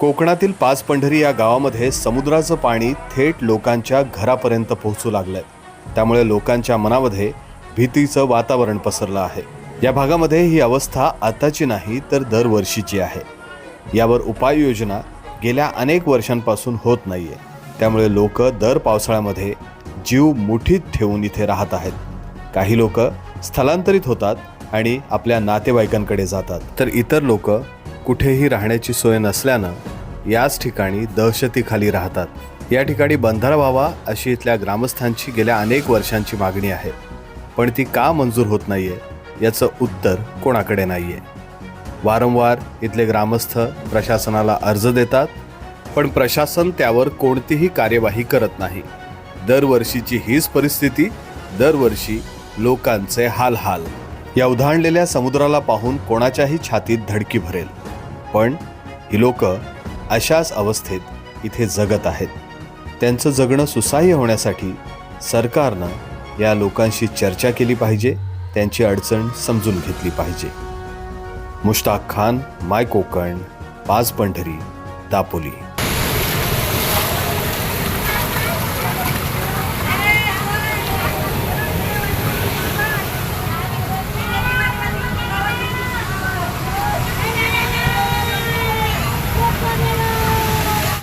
कोकणातील पाच पंढरी या गावामध्ये समुद्राचं पाणी थेट लोकांच्या घरापर्यंत पोहोचू लागलंय. त्यामुळे लोकांच्या मनामध्ये भीतीचं वातावरण पसरलं आहे. या भागामध्ये ही अवस्था आताची नाही तर दरवर्षीची आहे. यावर उपाययोजना गेल्या अनेक वर्षांपासून होत नाहीये. त्यामुळे लोक दर पावसाळ्यामध्ये जीव मुठीत ठेवून इथे राहत आहेत. काही लोक स्थलांतरित होतात आणि आपल्या नातेवाईकांकडे जातात. तर इतर लोक कुठेही राहण्याची सोय नसल्यानं याच ठिकाणी दहशतीखाली राहतात. या ठिकाणी बंधारा व्हावा अशी इथल्या ग्रामस्थांची गेल्या अनेक वर्षांची मागणी आहे. पण ती का मंजूर होत नाहीये याचं उत्तर कोणाकडे नाहीये. वारंवार इथले ग्रामस्थ प्रशासनाला अर्ज देतात पण प्रशासन त्यावर कोणतीही कार्यवाही करत नाही. दरवर्षीची हीच परिस्थिती दरवर्षी लोकांचे हाल हाल या उधाणलेल्या समुद्राला पाहून कोणाच्याही छातीत धडकी भरेल. पण ही लोक अशाच अवस्थेत इथे जगत आहेत. त्यांचं जगणं सुसह्य होण्यासाठी सरकारनं या लोकांशी चर्चा केली पाहिजे त्यांची अडचण समजून घेतली पाहिजे. मुश्ताक खान माय कोकण पाच पंढरी दापोली.